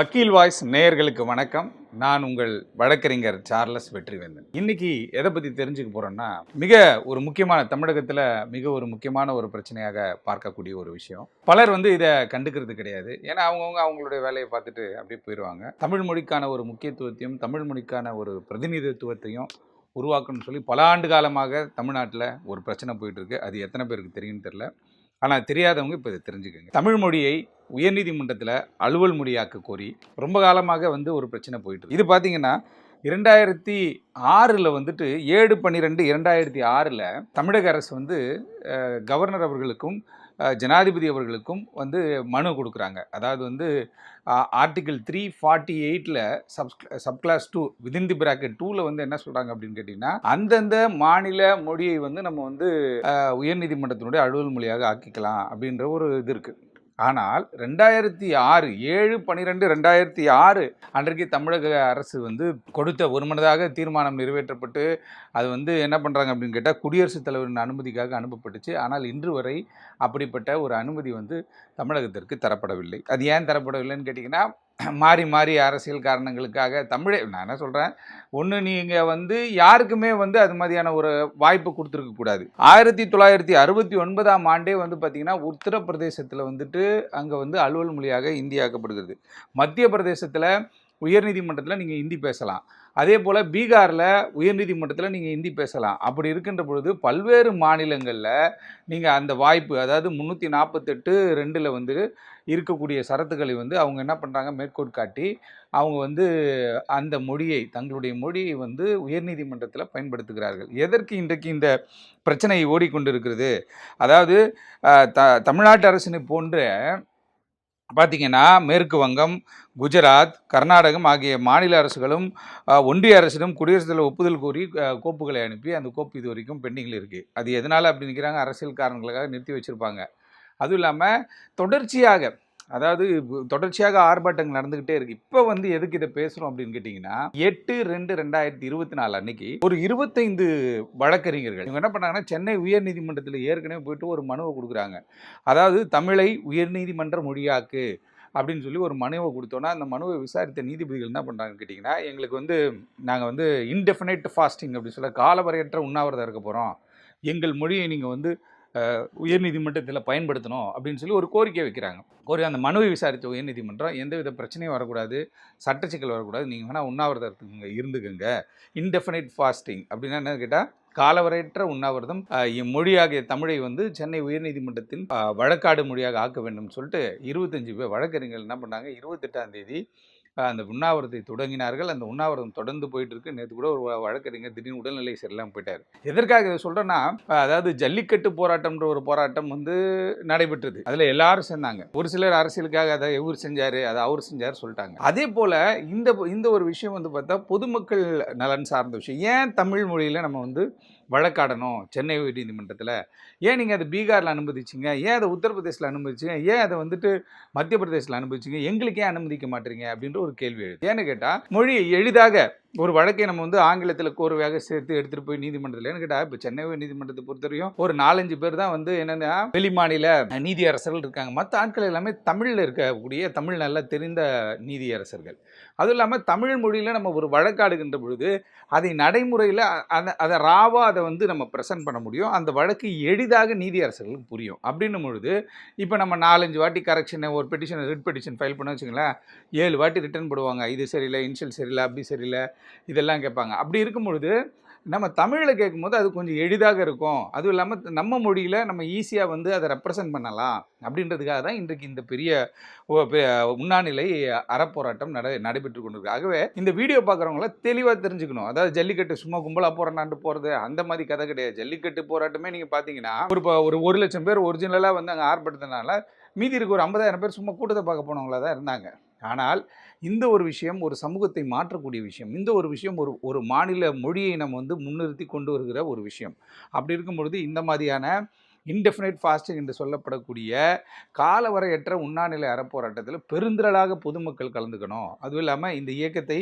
வக்கீல் வாய்ஸ் நேயர்களுக்கு வணக்கம். நான் உங்கள் வழக்கறிஞர் சார்லஸ் வெற்றிவேந்தன். இன்னைக்கு எதை பற்றி தெரிஞ்சுக்க போகிறோன்னா மிக ஒரு முக்கியமான தமிழகத்தில் மிக ஒரு முக்கியமான ஒரு பிரச்சனையாக பார்க்கக்கூடிய ஒரு விஷயம். பலர் வந்து இதை கண்டுக்கிறது கிடையாது. ஏன்னா அவங்கவுங்க அவங்களுடைய வேலையை பார்த்துட்டு அப்படியே போயிடுவாங்க தமிழ் மொழிக்கான ஒரு முக்கியத்துவத்தையும் தமிழ் மொழிக்கான ஒரு பிரதிநிதித்துவத்தையும் உருவாக்கணும்னு சொல்லி பல ஆண்டு காலமாக தமிழ்நாட்டில் ஒரு பிரச்சனை போயிட்டு இருக்கு. அது எத்தனை பேருக்கு தெரியும்னு தெரில ஆனால் தெரியாதவங்க இப்போ இதை தெரிஞ்சுக்கோங்க. தமிழ் மொழியை உயர்நீதிமன்றத்தில் அலுவல் மொழியாக்க கோரி ரொம்ப காலமாக வந்து ஒரு பிரச்சனை போயிட்டு இது பார்த்தீங்கன்னா இரண்டாயிரத்தி ஆறில் வந்துட்டு ஏழு பன்னிரெண்டு இரண்டாயிரத்தி ஆறில் தமிழக அரசு வந்து கவர்னர் அவர்களுக்கும் ஜனாதிபதி அவர்களுக்கும் வந்து மனு கொடுக்குறாங்க. அதாவது வந்து ஆர்டிகிள் த்ரீ ஃபார்ட்டி எயிட்டில் sub sub clause two within the bracket டூவில் வந்து என்ன சொல்கிறாங்க அப்படின்னு கேட்டிங்கன்னா அந்தந்த மாநில மொழியை வந்து நம்ம வந்து உயர்நீதிமன்றத்தினுடைய அலுவல் மொழியாக ஆக்கிக்கலாம் அப்படின்ற ஒரு இது இருக்குது ஆனால் ரெண்டாயிரத்தி ஆறு ஏழு பன்னிரெண்டு ரெண்டாயிரத்தி ஆறு அன்றைக்கு தமிழக அரசு வந்து கொடுத்த ஒருமனதாக தீர்மானம் நிறைவேற்றப்பட்டு அது வந்து என்ன பண்ணுறாங்க அப்படின்னு கேட்டால் குடியரசுத் தலைவரின் அனுமதிக்காக அனுப்பப்பட்டுச்சு. ஆனால் இன்று வரை அப்படிப்பட்ட ஒரு அனுமதி வந்து தமிழகத்திற்கு தரப்படவில்லை. அது ஏன் தரப்படவில்லைன்னு கேட்டிங்கன்னா மாறி மாறி அரசியல் காரணங்களுக்காக தமிழே நான் என்ன சொல்கிறேன் ஒன்று நீங்கள் வந்து யாருக்குமே வந்து அது மாதிரியான ஒரு வாய்ப்பு கொடுத்துருக்க கூடாது. ஆயிரத்தி தொள்ளாயிரத்தி அறுபத்தி ஒன்பதாம் ஆண்டே வந்து பார்த்திங்கன்னா உத்தரப்பிரதேசத்தில் வந்துட்டு அங்கே வந்து அலுவல் மொழியாக இந்தி ஆக்கப்படுகிறது மத்திய பிரதேசத்தில் உயர்நீதிமன்றத்தில் நீங்கள் ஹிந்தி பேசலாம். அதே போல் பீகாரில் உயர்நீதிமன்றத்தில் நீங்கள் ஹிந்தி பேசலாம். அப்படி இருக்கின்ற பொழுது பல்வேறு மாநிலங்களில் நீங்கள் அந்த வாய்ப்பு அதாவது முந்நூற்றி நாற்பத்தெட்டு ரெண்டில் வந்து இருக்கக்கூடிய சரத்துக்களை வந்து அவங்க என்ன பண்ணுறாங்க மேற்கோள் காட்டி அவங்க வந்து அந்த மொழியை தங்களுடைய மொழியை வந்து உயர்நீதிமன்றத்தில் பயன்படுத்துகிறார்கள். எதற்கு இன்றைக்கு இந்த பிரச்சனை ஓடிக்கொண்டிருக்கிறது? அதாவது த தமிழ்நாட்டு அரசினை போன்ற பார்த்தீங்கன்னா மேற்கு வங்கம் குஜராத் கர்நாடகம் ஆகிய மாநில அரசுகளும் ஒன்றிய அரசிடம் குடியரசுத் தலைவர் ஒப்புதல் கோரி கோப்புகளை அனுப்பி அந்த கோப்பு இது வரைக்கும் பெண்டிங்கில் இருக்குது அது எதனால் அப்படி நிற்கிறாங்க அரசியல் காரணங்களுக்காக நிறுத்தி வச்சுருப்பாங்க. அதுவும் இல்லாமல் தொடர்ச்சியாக அதாவது தொடர்ச்சியாக ஆர்ப்பாட்டங்கள் நடந்துக்கிட்டே இருக்கு. இப்போ வந்து எதுக்கு இதை பேசுகிறோம் அப்படின்னு கேட்டிங்கன்னா எட்டு ரெண்டு ரெண்டாயிரத்தி இருபத்தி நாலு அன்னைக்கு ஒரு இருபத்தைந்து வழக்கறிஞர்கள் இவங்க என்ன பண்ணாங்கன்னா சென்னை உயர்நீதிமன்றத்தில் ஏற்கனவே போயிட்டு ஒரு மனுவை கொடுக்குறாங்க. அதாவது தமிழை உயர்நீதிமன்ற மொழியாக்கு அப்படின்னு சொல்லி ஒரு மனுவை கொடுத்தோன்னா அந்த மனுவை விசாரித்த நீதிபதிகள் என்ன பண்ணுறாங்கன்னு கேட்டிங்கன்னா எங்களுக்கு வந்து நாங்கள் வந்து இன்டெஃபினைட் ஃபாஸ்டிங் அப்படின்னு சொல்ல காலவரையற்ற உண்ணாவிரதம் இருக்க போகிறோம் எங்கள் மொழியை நீங்கள் வந்து உயர்நீதிமன்றத்தில் பயன்படுத்தணும் அப்படின்னு சொல்லி ஒரு கோரிக்கை வைக்கிறாங்க. கோரிக்கை அந்த மனுவை விசாரித்த உயர்நீதிமன்றம் எந்தவித பிரச்சனையும் வரக்கூடாது சட்ட சிக்கல் வரக்கூடாது. நீங்கள் வேணால் உண்ணாவிரதத்துக்குங்க இருந்துக்குங்க. இன்டெஃபினைட் ஃபாஸ்டிங் அப்படின்னா என்ன கேட்டால் காலவரையற்ற உண்ணாவிரதம் மொழியாகிய தமிழை வந்து சென்னை உயர்நீதிமன்றத்தின் வழக்காடு மொழியாக ஆக்க வேண்டும் சொல்லிட்டு இருபத்தஞ்சு பேர் வழக்கறிஞர்கள் என்ன பண்ணாங்க இருபத்தெட்டாம் தேதி அந்த உண்ணாவிரத்தை தொடங்கினார்கள். அந்த உண்ணாவிரதம் தொடர்ந்து போயிட்டு இருக்கு நேற்று கூட ஒரு வழக்கறிஞர் திடீர்னு உடல்நிலை சரியில்லாமல் போயிட்டார். எதற்காக இதை சொல்கிறேன்னா அதாவது ஜல்லிக்கட்டு போராட்டம்ன்ற ஒரு போராட்டம் வந்து நடைபெற்றது. அதில் எல்லாரும் சேர்ந்தாங்க. ஒரு சிலர் அரசியலுக்காக அதை இவர் செஞ்சார் அதை அவர் செஞ்சார் சொல்லிட்டாங்க. அதே போல் இந்த இந்த ஒரு விஷயம் வந்து பார்த்தா பொதுமக்கள் நலன் சார்ந்த விஷயம். ஏன் தமிழ் மொழியில் நம்ம வந்து வழக்காடணும் சென்னை உயர்நீதிமன்றத்தில். ஏன் நீங்கள் அதை பீகாரில் அனுமதிச்சிங்க? ஏன் அதை உத்தரப்பிரதேசில் அனுமதிச்சிங்க? ஏன் அதை வந்துட்டு மத்திய பிரதேசில் அனுமதிச்சிங்க? எங்களுக்கு ஏன் அனுமதிக்க மாட்டீங்க? அப்படின்ற ஒரு கேள்வி எழுது. ஏன்னு கேட்டால் மொழி எளிதாக ஒரு வழக்கை நம்ம வந்து ஆங்கிலத்தில் கோர்வையாக சேர்த்து எடுத்துகிட்டு போய் நீதிமன்றத்தில் ஏன்னு கேட்டால் இப்போ சென்னை உயர் நீதிமன்றத்தை பொறுத்தவரையும் ஒரு நாலஞ்சு பேர் தான் வந்து என்னென்னா வெளிமாநில நீதியரசர்கள் இருக்காங்க. மற்ற ஆட்கள் எல்லாமே தமிழில் இருக்கக்கூடிய தமிழ் நல்லா தெரிந்த நீதியரசர்கள். அதுவும் இல்லாமல் தமிழ் மொழியில் நம்ம ஒரு வழக்காடுகின்ற பொழுது அதை நடைமுறையில் அதை அதை ராவாக அதை வந்து நம்ம ப்ரெசென்ட் பண்ண முடியும். அந்த வழக்கு எளிதாக நீதியரசர்களுக்கு புரியும். அப்படின்னும் பொழுது இப்போ நம்ம நாலஞ்சு வாட்டி கரெக்ஷனை ஒரு பெட்டிஷன் ரிட் பெட்டிஷன் ஃபைல் பண்ண வச்சுங்களேன் ஏழு வாட்டி ரிட்டர்ன் போடுவாங்க. இது சரியில்லை இன்ஷியல் சரியில்லை அப்படி சரியில்லை இதெல்லாம் கேட்பாங்க. அப்படி இருக்கும் பொழுது நம்ம தமிழில் கேட்கும்போது அது கொஞ்சம் எளிதாக இருக்கும். அதுவும் இல்லாமல் நம்ம மொழியில் நம்ம ஈஸியாக வந்து அதை ரெப்ரசன்ட் பண்ணலாம் அப்படின்றதுக்காக தான் இன்றைக்கு இந்த பெரிய உண்ணாநிலை அறப்போராட்டம் நட நடைபெற்று கொண்டிருக்கு. ஆகவே இந்த வீடியோ பார்க்குறவங்கள தெளிவாக தெரிஞ்சுக்கணும். அதாவது ஜல்லிக்கட்டு சும்மா கும்பலாக போகிறாண்டு போகிறது அந்த மாதிரி கதை கிடையாது. ஜல்லிக்கட்டு போராட்டமே நீங்கள் பார்த்தீங்கன்னா ஒரு இப்போ ஒரு ஒரு லட்சம் பேர் ஒரிஜினலாக வந்து அங்கே ஆர்ப்பாட்டத்தினால மீதி இருக்க ஒரு ஐம்பதாயிரம் பேர் சும்மா கூட்டத்தை பார்க்க போனவங்களா தான் இருந்தாங்க. ஆனால் இந்த ஒரு விஷயம் ஒரு சமூகத்தை மாற்றக்கூடிய விஷயம். இந்த ஒரு விஷயம் ஒரு ஒரு மாநில மொழியை நம்ம வந்து முன்னிறுத்தி கொண்டு வருகிற ஒரு விஷயம். அப்படி இருக்கும் பொழுது இந்த மாதிரியான இன்டெஃபினைட் ஃபாஸ்டிங் என்று சொல்லப்படக்கூடிய காலவரையற்ற உண்ணாநிலை அறப்போராட்டத்தில் பெருந்திரளாக பொதுமக்கள் கலந்துக்கணும். அதுவும் இல்லாமல் இந்த இயக்கத்தை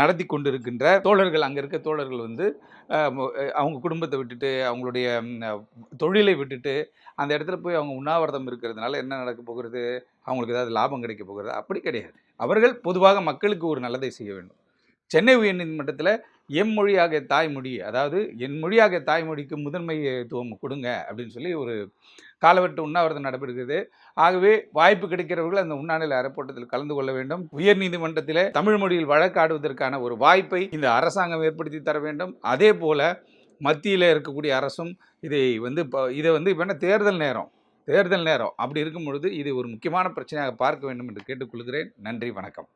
நடத்தி கொண்டிருக்கின்ற தோழர்கள் அங்கே இருக்க தோழர்கள் வந்து அவங்க குடும்பத்தை விட்டுட்டு அவங்களுடைய தொழிலை விட்டுட்டு அந்த இடத்துல போய் அவங்க உண்ணாவிரதம் இருக்கிறதுனால என்ன நடக்க போகிறது? அவங்களுக்கு ஏதாவது லாபம் கிடைக்க போகிறது? அப்படி கிடையாது. அவர்கள் பொதுவாக மக்களுக்கு ஒரு நல்லதை செய்ய வேண்டும். சென்னை உயர்நீதிமன்றத்தில் எம் மொழியாக தாய்மொழி அதாவது என் மொழியாக தாய்மொழிக்கு முதன்மைத்துவம் கொடுங்க அப்படின்னு சொல்லி ஒரு காலவெட்டு உண்ணாவிரதம் நடைபெறுகிறது. ஆகவே வாய்ப்பு கிடைக்கிறவர்கள் அந்த உண்ணாநிலை அறப்போட்டத்தில் கலந்து கொள்ள வேண்டும். உயர் நீதிமன்றத்தில் தமிழ் மொழியில் வழக்காடுவதற்கான ஒரு வாய்ப்பை இந்த அரசாங்கம் ஏற்படுத்தி தர வேண்டும். அதே போல் மத்தியில் இருக்கக்கூடிய அரசும் இதை வந்து இப்போ இதை வந்து இப்போ என்ன தேர்தல் நேரம் தேர்தல் நேரம் அப்படி இருக்கும் பொழுது இது ஒரு முக்கியமான பிரச்சனையாக பார்க்க வேண்டும் என்று கேட்டுக்கொள்கிறேன். நன்றி வணக்கம்.